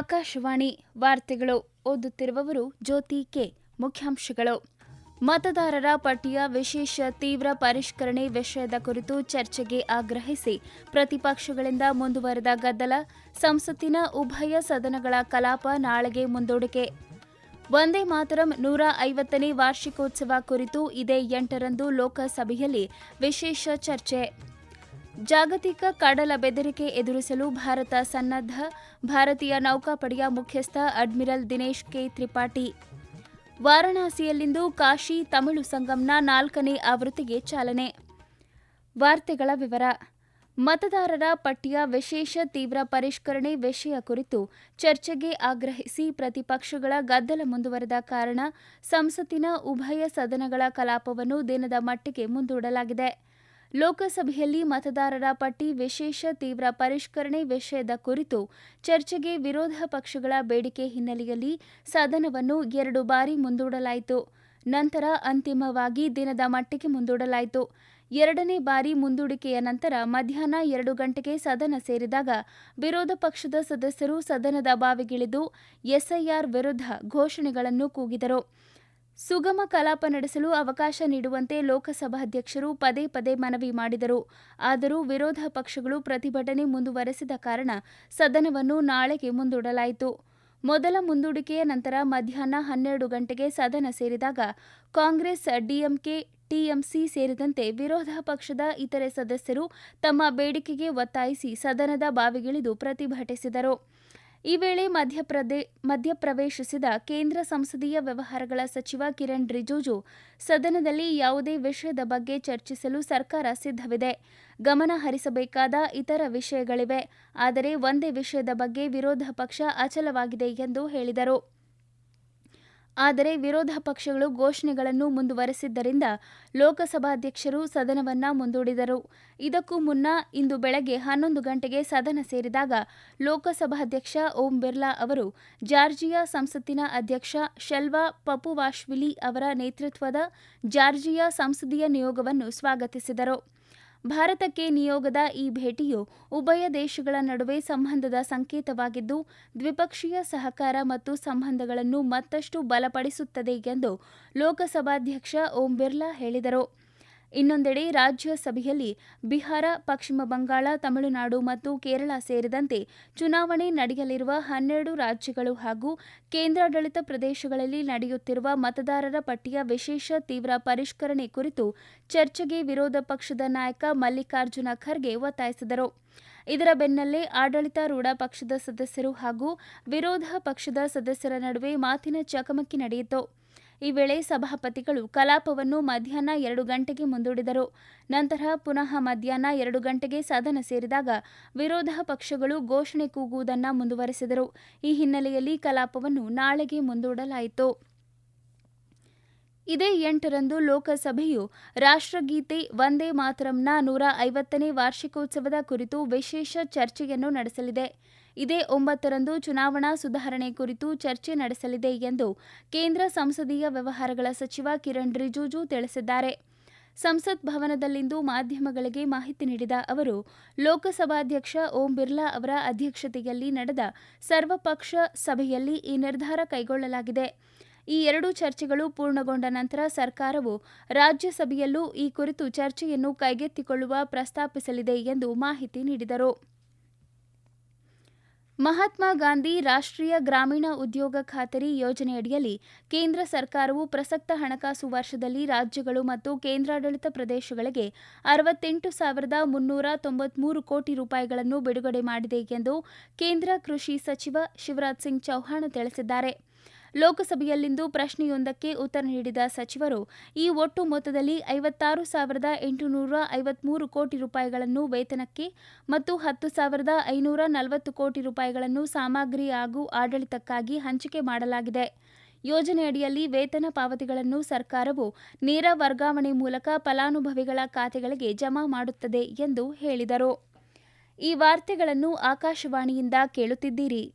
ಆಕಾಶವಾಣಿ ವಾರ್ತೆಗಳು ಓದುತ್ತಿರುವವರು ಜ್ಯೋತಿ ಕೆ. ಮುಖ್ಯಾಂಶಗಳು. ಮತದಾರರ ಪಟ್ಟಿಯ ವಿಶೇಷ ತೀವ್ರ ಪರಿಷ್ಕರಣೆ ವಿಷಯದ ಕುರಿತು ಚರ್ಚೆಗೆ ಆಗ್ರಹಿಸಿ ಪ್ರತಿಪಕ್ಷಗಳಿಂದ ಮುಂದುವರೆದ ಗದ್ದಲ, ಸಂಸತ್ತಿನ ಉಭಯ ಸದನಗಳ ಕಲಾಪ ನಾಳೆಗೆ ಮುಂದೂಡಿಕೆ. ವಂದೇ ಮಾತರಂ ನೂರ ಐವತ್ತನೇ ವಾರ್ಷಿಕೋತ್ಸವ ಕುರಿತು ಇದೇ ಎಂಟರಂದು ಲೋಕಸಭೆಯಲ್ಲಿ ವಿಶೇಷ ಚರ್ಚೆ. ಜಾಗತಿಕ ಕಡಲ ಬೆದರಿಕೆ ಎದುರಿಸಲು ಭಾರತ ಸನ್ನದ್ಧ. ಭಾರತೀಯ ನೌಕಾಪಡೆಯ ಮುಖ್ಯಸ್ಥ ಅಡ್ಮಿರಲ್ ದಿನೇಶ್ ಕೆ. ತ್ರಿಪಾಠಿ. ವಾರಣಾಸಿಯಲ್ಲಿಂದು ಕಾಶಿ ತಮಿಳು ಸಂಗಮ್ನ ನಾಲ್ಕನೇ ಆವೃತ್ತಿಗೆ ಚಾಲನೆ. ವಾರ್ತೆಗಳ ವಿವರ. ಮತದಾರರ ಪಟ್ಟಿಯ ವಿಶೇಷ ತೀವ್ರ ಪರಿಷ್ಕರಣೆ ವಿಷಯ ಕುರಿತು ಚರ್ಚೆಗೆ ಆಗ್ರಹಿಸಿ ಪ್ರತಿಪಕ್ಷಗಳ ಗದ್ದಲ ಮುಂದುವರೆದ ಕಾರಣ ಸಂಸತ್ತಿನ ಉಭಯ ಸದನಗಳ ಕಲಾಪವನ್ನು ದಿನದ ಮಟ್ಟಿಗೆ ಮುಂದೂಡಲಾಗಿದೆ. ಲೋಕಸಭೆಯಲ್ಲಿ ಮತದಾರರ ಪಟ್ಟಿ ವಿಶೇಷ ತೀವ್ರ ಪರಿಷ್ಕರಣೆ ವಿಷಯದ ಕುರಿತು ಚರ್ಚೆಗೆ ವಿರೋಧ ಪಕ್ಷಗಳ ಬೇಡಿಕೆ ಹಿನ್ನೆಲೆಯಲ್ಲಿ ಸದನವನ್ನು ಎರಡು ಬಾರಿ ಮುಂದೂಡಲಾಯಿತು. ನಂತರ ಅಂತಿಮವಾಗಿ ದಿನದ ಮಟ್ಟಿಗೆ ಮುಂದೂಡಲಾಯಿತು. ಎರಡನೇ ಬಾರಿ ಮುಂದೂಡಿಕೆಯ ನಂತರ ಮಧ್ಯಾಹ್ನ ಎರಡು ಗಂಟೆಗೆ ಸದನ ಸೇರಿದಾಗ ವಿರೋಧ ಪಕ್ಷದ ಸದಸ್ಯರು ಸದನದ ಬಾವಿಗಿಳಿದು ಎಸ್ಐಆರ್ ವಿರುದ್ಧ ಘೋಷಣೆಗಳನ್ನು ಕೂಗಿದರು. ಸುಗಮ ಕಲಾಪ ನಡೆಸಲು ಅವಕಾಶ ನೀಡುವಂತೆ ಲೋಕಸಭಾಧ್ಯಕ್ಷರು ಪದೇ ಪದೇ ಮನವಿ ಮಾಡಿದರು. ಆದರೂ ವಿರೋಧ ಪಕ್ಷಗಳು ಪ್ರತಿಭಟನೆ ಮುಂದುವರೆಸಿದ ಕಾರಣ ಸದನವನ್ನು ನಾಳೆಗೆ ಮುಂದೂಡಲಾಯಿತು. ಮೊದಲ ಮುಂದೂಡಿಕೆಯ ನಂತರ ಮಧ್ಯಾಹ್ನ ಹನ್ನೆರಡು ಗಂಟೆಗೆ ಸದನ ಸೇರಿದಾಗ ಕಾಂಗ್ರೆಸ್, ಡಿಎಂಕೆ, ಟಿಎಂಸಿ ಸೇರಿದಂತೆ ವಿರೋಧ ಪಕ್ಷದ ಇತರೆ ಸದಸ್ಯರು ತಮ್ಮ ಬೇಡಿಕೆಗೆ ಒತ್ತಾಯಿಸಿ ಸದನದ ಬಾವಿಗಿಳಿದು ಪ್ರತಿಭಟಿಸಿದರು. ಈ ವೇಳೆ ಮಧ್ಯಪ್ರದೇ, ಮಧ್ಯಪ್ರವೇಶಿಸಿದ ಕೇಂದ್ರ ಸಂಸದೀಯ ವ್ಯವಹಾರಗಳ ಸಚಿವ ಕಿರಣ್ ರಿಜಿಜು ಸದನದಲ್ಲಿ ಯಾವುದೇ ವಿಷಯದ ಬಗ್ಗೆ ಚರ್ಚಿಸಲು ಸರ್ಕಾರ ಸಿದ್ಧವಿದೆ. ಗಮನ ಹರಿಸಬೇಕಾದ ಇತರ ವಿಷಯಗಳಿವೆ. ಆದರೆ ಒಂದೇ ವಿಷಯದ ಬಗ್ಗೆ ವಿರೋಧ ಪಕ್ಷ ಅಚಲವಾಗಿದೆ ಎಂದು ಹೇಳಿದರು. ಆದರೆ ವಿರೋಧ ಪಕ್ಷಗಳು ಘೋಷಣೆಗಳನ್ನು ಮುಂದುವರೆಸಿದ್ದರಿಂದ ಲೋಕಸಭಾಧ್ಯಕ್ಷರು ಸದನವನ್ನ ಮುಂದೂಡಿದರು. ಇದಕ್ಕೂ ಮುನ್ನ ಇಂದು ಬೆಳಗ್ಗೆ ಹನ್ನೊಂದು ಗಂಟೆಗೆ ಸದನ ಸೇರಿದಾಗ ಲೋಕಸಭಾಧ್ಯಕ್ಷ ಓಂ ಬಿರ್ಲಾ ಅವರು ಜಾರ್ಜಿಯಾ ಸಂಸತ್ತಿನ ಅಧ್ಯಕ್ಷ ಶೆಲ್ವಾ ಪಪುವಾಶ್ವಿಲಿ ಅವರ ನೇತೃತ್ವದ ಜಾರ್ಜಿಯಾ ಸಂಸದೀಯ ನಿಯೋಗವನ್ನು ಸ್ವಾಗತಿಸಿದರು. ಭಾರತಕ್ಕೆ ನಿಯೋಗದ ಈ ಭೇಟಿಯು ಉಭಯ ದೇಶಗಳ ನಡುವೆ ಸಂಬಂಧದ ಸಂಕೇತವಾಗಿದ್ದು, ದ್ವಿಪಕ್ಷೀಯ ಸಹಕಾರ ಮತ್ತು ಸಂಬಂಧಗಳನ್ನು ಮತ್ತಷ್ಟು ಬಲಪಡಿಸುತ್ತದೆ ಎಂದು ಲೋಕಸಭಾಧ್ಯಕ್ಷ ಓಂ ಬಿರ್ಲಾ ಹೇಳಿದರು. ಇನ್ನೊಂದೆಡೆ ರಾಜ್ಯಸಭೆಯಲ್ಲಿ ಬಿಹಾರ, ಪಶ್ಚಿಮ ಬಂಗಾಳ, ತಮಿಳುನಾಡು ಮತ್ತು ಕೇರಳ ಸೇರಿದಂತೆ ಚುನಾವಣೆ ನಡೆಯಲಿರುವ ಹನ್ನೆರಡು ರಾಜ್ಯಗಳು ಹಾಗೂ ಕೇಂದ್ರಾಡಳಿತ ಪ್ರದೇಶಗಳಲ್ಲಿ ನಡೆಯುತ್ತಿರುವ ಮತದಾರರ ಪಟ್ಟಿಯ ವಿಶೇಷ ತೀವ್ರ ಪರಿಷ್ಕರಣೆ ಕುರಿತು ಚರ್ಚೆಗೆ ವಿರೋಧ ಪಕ್ಷದ ನಾಯಕ ಮಲ್ಲಿಕಾರ್ಜುನ ಖರ್ಗೆ ಒತ್ತಾಯಿಸಿದರು. ಇದರ ಬೆನ್ನಲ್ಲೇ ಆಡಳಿತಾರೂಢ ಪಕ್ಷದ ಸದಸ್ಯರು ಹಾಗೂ ವಿರೋಧ ಪಕ್ಷದ ಸದಸ್ಯರ ನಡುವೆ ಮಾತಿನ ಚಕಮಕಿ ನಡೆಯಿತು. ಈ ವೇಳೆ ಸಭಾಪತಿಗಳು ಕಲಾಪವನ್ನು ಮಧ್ಯಾಹ್ನ ಎರಡು ಗಂಟೆಗೆ ಮುಂದೂಡಿದರು. ನಂತರ ಪುನಃ ಮಧ್ಯಾಹ್ನ ಎರಡು ಗಂಟೆಗೆ ಸದನ ಸೇರಿದಾಗ ವಿರೋಧ ಪಕ್ಷಗಳು ಘೋಷಣೆ ಕೂಗುವುದನ್ನು ಮುಂದುವರೆಸಿದರು. ಈ ಹಿನ್ನೆಲೆಯಲ್ಲಿ ಕಲಾಪವನ್ನು ನಾಳೆಗೆ ಮುಂದೂಡಲಾಯಿತು. ಇದೇ ಎಂಟರಂದು ಲೋಕಸಭೆಯು ರಾಷ್ಟ್ರಗೀತೆ ವಂದೇ ಮಾತರಂನ ನೂರ ಐವತ್ತನೇ ವಾರ್ಷಿಕೋತ್ಸವದ ಕುರಿತು ವಿಶೇಷ ಚರ್ಚೆಯನ್ನು ನಡೆಸಲಿದೆ. ಇದೇ ಒಂಬತ್ತರಂದು ಚುನಾವಣಾ ಸುಧಾರಣೆ ಕುರಿತು ಚರ್ಚೆ ನಡೆಸಲಿದೆ ಎಂದು ಕೇಂದ್ರ ಸಂಸದೀಯ ವ್ಯವಹಾರಗಳ ಸಚಿವ ಕಿರಣ್ ರಿಜಿಜು ತಿಳಿಸಿದ್ದಾರೆ. ಸಂಸತ್ ಭವನದಲ್ಲಿಂದು ಮಾಧ್ಯಮಗಳಿಗೆ ಮಾಹಿತಿ ನೀಡಿದ ಅವರು, ಲೋಕಸಭಾಧ್ಯಕ್ಷ ಓಂ ಬಿರ್ಲಾ ಅವರ ಅಧ್ಯಕ್ಷತೆಯಲ್ಲಿ ನಡೆದ ಸರ್ವಪಕ್ಷ ಸಭೆಯಲ್ಲಿ ಈ ನಿರ್ಧಾರ ಕೈಗೊಳ್ಳಲಾಗಿದೆ. ಈ ಎರಡೂ ಚರ್ಚೆಗಳು ಪೂರ್ಣಗೊಂಡ ನಂತರ ಸರ್ಕಾರವು ರಾಜ್ಯಸಭೆಯಲ್ಲೂ ಈ ಕುರಿತು ಚರ್ಚೆಯನ್ನು ಕೈಗೆತ್ತಿಕೊಳ್ಳುವ ಪ್ರಸ್ತಾಪಿಸಲಿದೆ ಎಂದು ಮಾಹಿತಿ ನೀಡಿದರು. ಮಹಾತ್ಮ ಗಾಂಧಿ ರಾಷ್ಟ್ರೀಯ ಗ್ರಾಮೀಣ ಉದ್ಯೋಗ ಖಾತರಿ ಯೋಜನೆಯಡಿಯಲ್ಲಿ ಕೇಂದ್ರ ಸರ್ಕಾರವು ಪ್ರಸಕ್ತ ಹಣಕಾಸು ವರ್ಷದಲ್ಲಿ ರಾಜ್ಯಗಳು ಮತ್ತು ಕೇಂದ್ರಾಡಳಿತ ಪ್ರದೇಶಗಳಿಗೆ ಅರವತ್ತೆಂಟು ಸಾವಿರದ ಮುನ್ನೂರ ತೊಂಬತ್ಮೂರು ಕೋಟಿ ರೂಪಾಯಿಗಳನ್ನು ಬಿಡುಗಡೆ ಮಾಡಿದೆ ಎಂದು ಕೇಂದ್ರ ಕೃಷಿ ಸಚಿವ ಶಿವರಾಜ್ ಸಿಂಗ್ ಚೌಹಾಣ್ ತಿಳಿಸಿದ್ದಾರೆ. ಲೋಕಸಭೆಯಲ್ಲಿಂದು ಪ್ರಶ್ನೆಯೊಂದಕ್ಕೆ ಉತ್ತರ ನೀಡಿದ ಸಚಿವರು, ಈ ಒಟ್ಟು ಮೊತ್ತದಲ್ಲಿ ಐವತ್ತಾರು ಸಾವಿರದ ಎಂಟುನೂರ ಐವತ್ಮೂರು ಕೋಟಿ ರೂಪಾಯಿಗಳನ್ನು ವೇತನಕ್ಕೆ ಮತ್ತು ಹತ್ತು ಸಾವಿರದ ಐನೂರ ನಲವತ್ತು ಕೋಟಿ ರೂಪಾಯಿಗಳನ್ನು ಸಾಮಗ್ರಿ ಹಾಗೂ ಆಡಳಿತಕ್ಕಾಗಿ ಹಂಚಿಕೆ ಮಾಡಲಾಗಿದೆ. ಯೋಜನೆಯಡಿಯಲ್ಲಿ ವೇತನ ಪಾವತಿಗಳನ್ನು ಸರ್ಕಾರವು ನೇರ ವರ್ಗಾವಣೆ ಮೂಲಕ ಫಲಾನುಭವಿಗಳ ಖಾತೆಗಳಿಗೆ ಜಮಾ ಮಾಡುತ್ತದೆ ಎಂದು ಹೇಳಿದರು. ಈ ವಾರ್ತೆಗಳನ್ನು ಆಕಾಶವಾಣಿಯಿಂದ ಕೇಳುತ್ತಿದ್ದೀರಿ.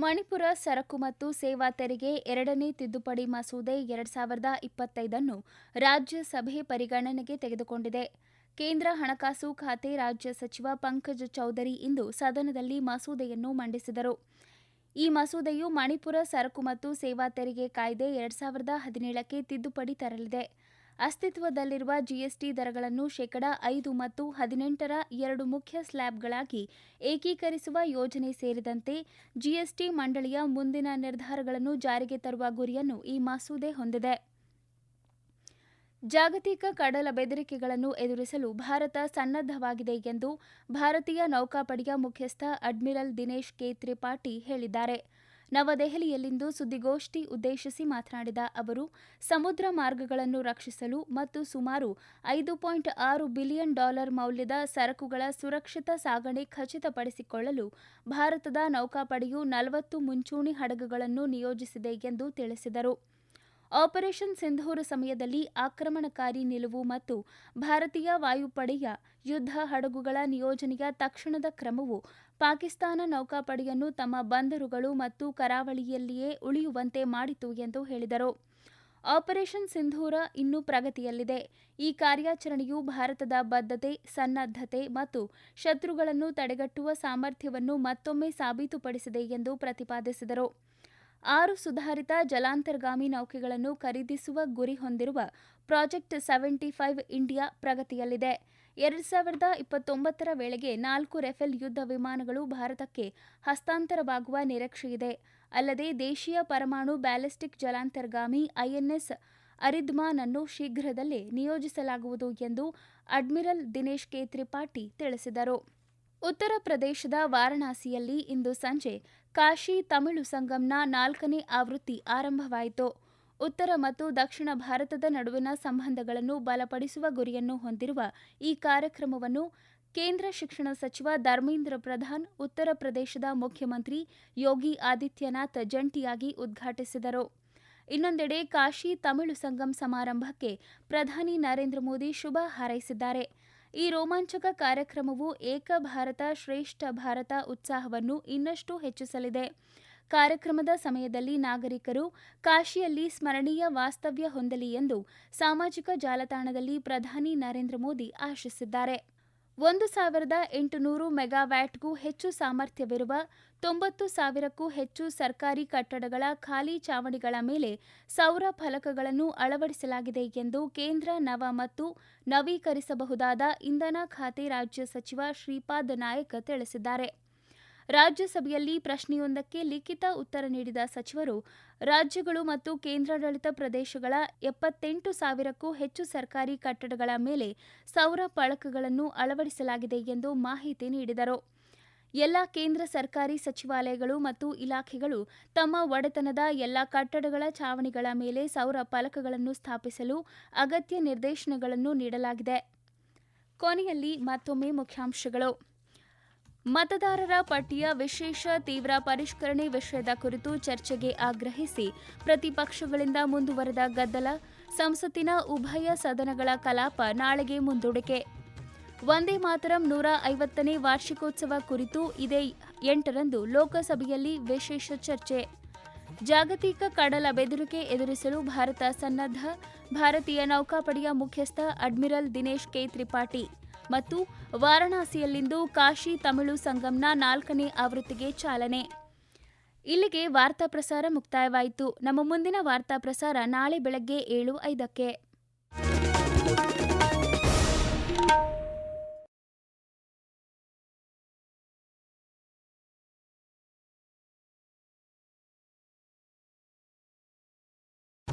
ಮಣಿಪುರ ಸರಕು ಮತ್ತು ಸೇವಾ ತೆರಿಗೆ ಎರಡನೇ ತಿದ್ದುಪಡಿ ಮಸೂದೆ ಎರಡ್ ಸಾವಿರದ ಇಪ್ಪತ್ತೈದನ್ನು ರಾಜ್ಯಸಭೆ ಪರಿಗಣನೆಗೆ ತೆಗೆದುಕೊಂಡಿದೆ. ಕೇಂದ್ರ ಹಣಕಾಸು ಖಾತೆ ರಾಜ್ಯ ಸಚಿವ ಪಂಕಜ್ ಚೌಧರಿ ಇಂದು ಸದನದಲ್ಲಿ ಮಸೂದೆಯನ್ನು ಮಂಡಿಸಿದರು. ಈ ಮಸೂದೆಯು ಮಣಿಪುರ ಸರಕು ಮತ್ತು ಸೇವಾ ತೆರಿಗೆ ಕಾಯ್ದೆ ಎರಡ್ ಸಾವಿರದ ಹದಿನೇಳಕ್ಕೆ ತಿದ್ದುಪಡಿ ತರಲಿದೆ. ಅಸ್ತಿತ್ವದಲ್ಲಿರುವ ಜಿಎಸ್ಟಿ ದರಗಳನ್ನು ಶೇಕಡಾ ಐದು ಮತ್ತು ಹದಿನೆಂಟರ ಎರಡು ಮುಖ್ಯ ಸ್ಲ್ಯಾಬ್ಗಳಾಗಿ ಏಕೀಕರಿಸುವ ಯೋಜನೆ ಸೇರಿದಂತೆ ಜಿಎಸ್ಟಿ ಮಂಡಳಿಯ ಮುಂದಿನ ನಿರ್ಧಾರಗಳನ್ನು ಜಾರಿಗೆ ತರುವ ಗುರಿಯನ್ನು ಈ ಮಸೂದೆ ಹೊಂದಿದೆ. ಜಾಗತಿಕ ಕಡಲ ಬೆದರಿಕೆಗಳನ್ನು ಎದುರಿಸಲು ಭಾರತ ಸನ್ನದ್ಧವಾಗಿದೆ ಎಂದು ಭಾರತೀಯ ನೌಕಾಪಡೆಯ ಮುಖ್ಯಸ್ಥ ಅಡ್ಮಿರಲ್ ದಿನೇಶ್ ಕೆ ತ್ರಿಪಾಠಿ ಹೇಳಿದ್ದಾರೆ. ನವದೆಹಲಿಯಲ್ಲಿಂದು ಸುದ್ದಿಗೋಷ್ಠಿ ಉದ್ದೇಶಿಸಿ ಮಾತನಾಡಿದ ಅವರು, ಸಮುದ್ರ ಮಾರ್ಗಗಳನ್ನು ರಕ್ಷಿಸಲು ಮತ್ತು ಸುಮಾರು ಐದು ಪಾಯಿಂಟ್ ಆರು ಬಿಲಿಯನ್ ಡಾಲರ್ ಮೌಲ್ಯದ ಸರಕುಗಳ ಸುರಕ್ಷಿತ ಸಾಗಣೆ ಖಚಿತಪಡಿಸಿಕೊಳ್ಳಲು ಭಾರತದ ನೌಕಾಪಡೆಯು ನಲವತ್ತು ಮುಂಚೂಣಿ ಹಡಗುಗಳನ್ನು ನಿಯೋಜಿಸಿದೆ ಎಂದು ತಿಳಿಸಿದರು. ಆಪರೇಷನ್ ಸಿಂಧೂರ ಸಮಯದಲ್ಲಿ ಆಕ್ರಮಣಕಾರಿ ನಿಲುವು ಮತ್ತು ಭಾರತೀಯ ವಾಯುಪಡೆಯ ಯುದ್ಧ ಹಡಗುಗಳ ನಿಯೋಜನೆಯ ತಕ್ಷಣದ ಕ್ರಮವು ಪಾಕಿಸ್ತಾನ ನೌಕಾಪಡೆಯನ್ನು ತಮ್ಮ ಬಂದರುಗಳು ಮತ್ತು ಕರಾವಳಿಯಲ್ಲಿಯೇ ಉಳಿಯುವಂತೆ ಮಾಡಿತು ಎಂದು ಹೇಳಿದರು. ಆಪರೇಷನ್ ಸಿಂಧೂರ ಇನ್ನೂ ಪ್ರಗತಿಯಲ್ಲಿದೆ. ಈ ಕಾರ್ಯಾಚರಣೆಯು ಭಾರತದ ಬದ್ಧತೆ, ಸನ್ನದ್ಧತೆ ಮತ್ತು ಶತ್ರುಗಳನ್ನು ತಡೆಗಟ್ಟುವ ಸಾಮರ್ಥ್ಯವನ್ನು ಮತ್ತೊಮ್ಮೆ ಸಾಬೀತುಪಡಿಸಿದೆ ಎಂದು ಪ್ರತಿಪಾದಿಸಿದರು. ಆರು ಸುಧಾರಿತ ಜಲಾಂತರ್ಗಾಮಿ ನೌಕೆಗಳನ್ನು ಖರೀದಿಸುವ ಗುರಿ ಹೊಂದಿರುವ ಪ್ರಾಜೆಕ್ಟ್ ಸೆವೆಂಟಿ ಫೈವ್ ಇಂಡಿಯಾ ಪ್ರಗತಿಯಲ್ಲಿದೆ. ಎರಡು ಸಾವಿರದ ಇಪ್ಪತ್ತೊಂಬತ್ತರ ವೇಳೆಗೆ ನಾಲ್ಕು ರೆಫೆಲ್ ಯುದ್ಧ ವಿಮಾನಗಳು ಭಾರತಕ್ಕೆ ಹಸ್ತಾಂತರವಾಗುವ ನಿರೀಕ್ಷೆಯಿದೆ. ಅಲ್ಲದೆ ದೇಶೀಯ ಪರಮಾಣು ಬ್ಯಾಲಿಸ್ಟಿಕ್ ಜಲಾಂತರ್ಗಾಮಿ ಐಎನ್ಎಸ್ ಅರಿದ್ಮಾನ್ ಅನ್ನು ಶೀಘ್ರದಲ್ಲೇ ನಿಯೋಜಿಸಲಾಗುವುದು ಎಂದು ಅಡ್ಮಿರಲ್ ದಿನೇಶ್ ಕೆ ತ್ರಿಪಾಠಿ ತಿಳಿಸಿದರು. ಉತ್ತರ ಪ್ರದೇಶದ ವಾರಣಾಸಿಯಲ್ಲಿ ಇಂದು ಸಂಜೆ ಕಾಶಿ ತಮಿಳು ಸಂಗಮ್ನ ನಾಲ್ಕನೇ ಆವೃತ್ತಿ ಆರಂಭವಾಯಿತು. ಉತ್ತರ ಮತ್ತು ದಕ್ಷಿಣ ಭಾರತದ ನಡುವಿನ ಸಂಬಂಧಗಳನ್ನು ಬಲಪಡಿಸುವ ಗುರಿಯನ್ನು ಹೊಂದಿರುವ ಈ ಕಾರ್ಯಕ್ರಮವನ್ನು ಕೇಂದ್ರ ಶಿಕ್ಷಣ ಸಚಿವ ಧರ್ಮೇಂದ್ರ ಪ್ರಧಾನ್, ಉತ್ತರ ಪ್ರದೇಶದ ಮುಖ್ಯಮಂತ್ರಿ ಯೋಗಿ ಆದಿತ್ಯನಾಥ್ ಜಂಟಿಯಾಗಿ ಉದ್ಘಾಟಿಸಿದರು. ಇನ್ನೊಂದೆಡೆ ಕಾಶಿ ತಮಿಳು ಸಂಗಮ್ ಸಮಾರಂಭಕ್ಕೆ ಪ್ರಧಾನಿ ನರೇಂದ್ರ ಮೋದಿ ಶುಭ ಹಾರೈಸಿದ್ದಾರೆ. ಈ ರೋಮಾಂಚಕ ಕಾರ್ಯಕ್ರಮವು ಏಕ ಭಾರತ ಶ್ರೇಷ್ಠ ಭಾರತ ಉತ್ಸಾಹವನ್ನು ಇನ್ನಷ್ಟು ಹೆಚ್ಚಿಸಲಿದೆ. ಕಾರ್ಯಕ್ರಮದ ಸಮಯದಲ್ಲಿ ನಾಗರಿಕರು ಕಾಶಿಯಲ್ಲಿ ಸ್ಮರಣೀಯ ವಾಸ್ತವ್ಯ ಹೊಂದಲಿ ಎಂದು ಸಾಮಾಜಿಕ ಜಾಲತಾಣದಲ್ಲಿ ಪ್ರಧಾನಿ ನರೇಂದ್ರ ಮೋದಿ ಆಶಿಸಿದ್ದಾರೆ. ಒಂದು ಸಾವಿರದ ಎಂಟುನೂರು ಮೆಗಾವ್ಯಾಟ್ಗೂ ಹೆಚ್ಚು ಸಾಮರ್ಥ್ಯವಿರುವ ತೊಂಬತ್ತು ಸಾವಿರಕ್ಕೂ ಹೆಚ್ಚು ಸರ್ಕಾರಿ ಕಟ್ಟಡಗಳ ಖಾಲಿ ಚಾವಣಿಗಳ ಮೇಲೆ ಸೌರ ಫಲಕಗಳನ್ನು ಅಳವಡಿಸಲಾಗಿದೆ ಎಂದು ಕೇಂದ್ರ ನವ ಮತ್ತು ನವೀಕರಿಸಬಹುದಾದ ಇಂಧನ ಖಾತೆ ರಾಜ್ಯ ಸಚಿವ ಶ್ರೀಪಾದ್ ನಾಯಕ್ ತಿಳಿಸಿದ್ದಾರೆ. ರಾಜ್ಯಸಭೆಯಲ್ಲಿ ಪ್ರಶ್ನೆಯೊಂದಕ್ಕೆ ಲಿಖಿತ ಉತ್ತರ ನೀಡಿದ ಸಚಿವರು, ರಾಜ್ಯಗಳು ಮತ್ತು ಕೇಂದ್ರಾಡಳಿತ ಪ್ರದೇಶಗಳ ಎಪ್ಪತ್ತೆಂಟು ಸಾವಿರಕ್ಕೂ ಹೆಚ್ಚು ಸರ್ಕಾರಿ ಕಟ್ಟಡಗಳ ಮೇಲೆ ಸೌರ ಫಲಕಗಳನ್ನು ಅಳವಡಿಸಲಾಗಿದೆ ಎಂದು ಮಾಹಿತಿ ನೀಡಿದರು. ಎಲ್ಲ ಕೇಂದ್ರ ಸರ್ಕಾರಿ ಸಚಿವಾಲಯಗಳು ಮತ್ತು ಇಲಾಖೆಗಳು ತಮ್ಮ ಒಡೆತನದ ಎಲ್ಲ ಕಟ್ಟಡಗಳ ಚಾವಣಿಗಳ ಮೇಲೆ ಸೌರ ಫಲಕಗಳನ್ನು ಸ್ಥಾಪಿಸಲು ಅಗತ್ಯ ನಿರ್ದೇಶನಗಳನ್ನು ನೀಡಲಾಗಿದೆ. ಕೊನೆಯಲ್ಲಿ ಮತ್ತೊಮ್ಮೆ ಮುಖ್ಯಾಂಶಗಳು. ಮತದಾರರ ಪಟ್ಟಿಯ ವಿಶೇಷ ತೀವ್ರ ಪರಿಷ್ಕರಣೆ ವಿಷಯದ ಕುರಿತು ಚರ್ಚೆಗೆ ಆಗ್ರಹಿಸಿ ಪ್ರತಿಪಕ್ಷಗಳಿಂದ ಮುಂದುವರೆದ ಗದ್ದಲ, ಸಂಸತ್ತಿನ ಉಭಯ ಸದನಗಳ ಕಲಾಪ ನಾಳೆಗೆ ಮುಂದೂಡಿಕೆ. ವಂದೇ ಮಾತರಂ ನೂರ ಐವತ್ತನೇ ವಾರ್ಷಿಕೋತ್ಸವ ಕುರಿತು ಇದೇ ಎಂಟರಂದು ಲೋಕಸಭೆಯಲ್ಲಿ ವಿಶೇಷ ಚರ್ಚೆ. ಜಾಗತಿಕ ಕಡಲ ಬೆದರಿಕೆ ಎದುರಿಸಲು ಭಾರತ ಸನ್ನದ್ಧ. ಭಾರತೀಯ ನೌಕಾಪಡೆಯ ಮುಖ್ಯಸ್ಥ ಅಡ್ಮಿರಲ್ ದಿನೇಶ್ ಕೆ ತ್ರಿಪಾಠಿ ಮತ್ತು ವಾರಣಾಸಿಯಲ್ಲಿಂದು ಕಾಶಿ ತಮಿಳು ಸಂಗಮ್ನ ನಾಲ್ಕನೇ ಆವೃತ್ತಿಗೆ ಚಾಲನೆ. ಇಲ್ಲಿಗೆ ವಾರ್ತಾ ಪ್ರಸಾರ ಮುಕ್ತಾಯವಾಯಿತು. ನಮ್ಮ ಮುಂದಿನ ವಾರ್ತಾ ಪ್ರಸಾರ ನಾಳೆ ಬೆಳಗ್ಗೆ ಏಳು ಐದಕ್ಕೆ.